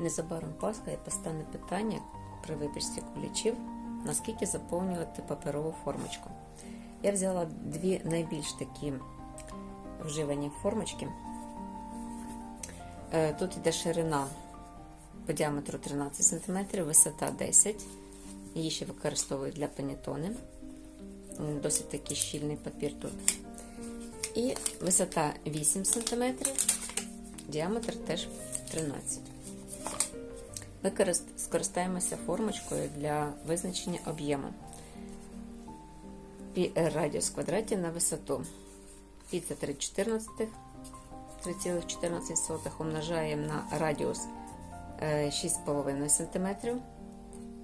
Незабаром Пасха і постане питання при випічці кулічів, наскільки заповнювати паперову формочку. Я взяла дві найбільш такі вживані формочки. Е, Тут йде ширина по діаметру 13 см, висота 10 Її ще використовують для панетони. М, Досить такий щільний папір тут. І висота 8 см, діаметр теж 13 Ми скористаємося формочкою для визначення об'єму. Пі- Радіус в квадраті на висоту. Пі це 3,14, 3,14 умножаємо на радіус е, 6,5 см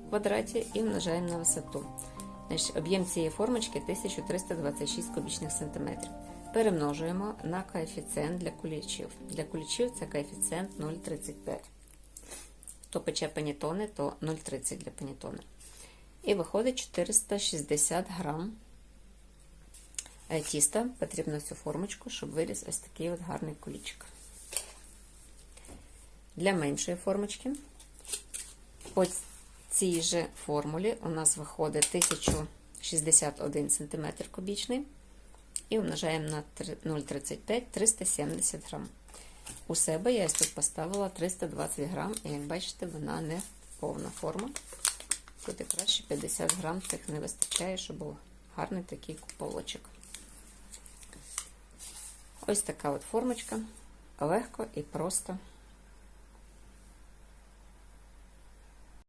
в квадраті і умножаємо на висоту. Об'єм цієї формочки 1326 кубічних сантиметрів. Перемножуємо на коефіцієнт для кулічів. Для кулічів це коефіцієнт 0,35. Хто пече панітони, то 0,30 для панітони. І виходить 460 грам е, тіста. Потрібно цю формочку, щоб виріс ось такий от гарний кулічик. Для меншої формочки по цій же формулі у нас виходить 1061 см кубічний і умножаємо на 0,35 370 грам. У себе я тут поставила 320 грам, і як бачите, вона не повна форма. Тут і краще 50 грам цих не вистачає, щоб був гарний такий куполочок. Ось така от формочка. Легко і просто